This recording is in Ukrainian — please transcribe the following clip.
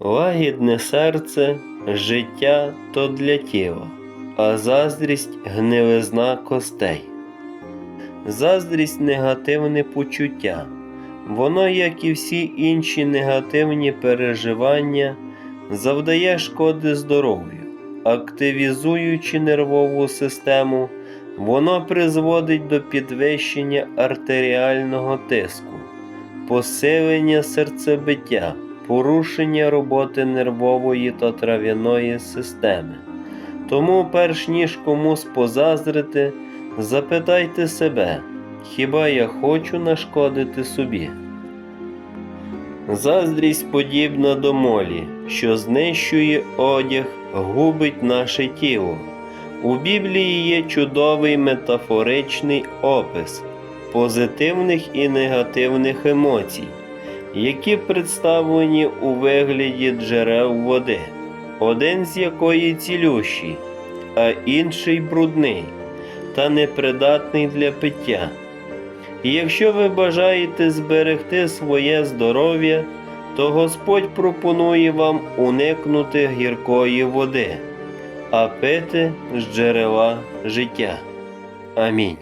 Лагідне серце, життя то для тіла, а заздрість гнилизна костей. Заздрість негативне почуття. Воно, як і всі інші негативні переживання, завдає шкоди здоров'ю, активізуючи нервову систему, воно призводить до підвищення артеріального тиску, посилення серцебиття, порушення роботи нервової та трав'яної системи. Тому, перш ніж комусь позаздрити, запитайте себе, хіба я хочу нашкодити собі? Заздрість подібна до молі, що знищує одяг, губить наше тіло. У Біблії є чудовий метафоричний опис позитивних і негативних емоцій, які представлені у вигляді джерел води, один з якої цілющий, а інший брудний та непридатний для пиття. І якщо ви бажаєте зберегти своє здоров'я, то Господь пропонує вам уникнути гіркої води, а пити з джерела життя. Амінь.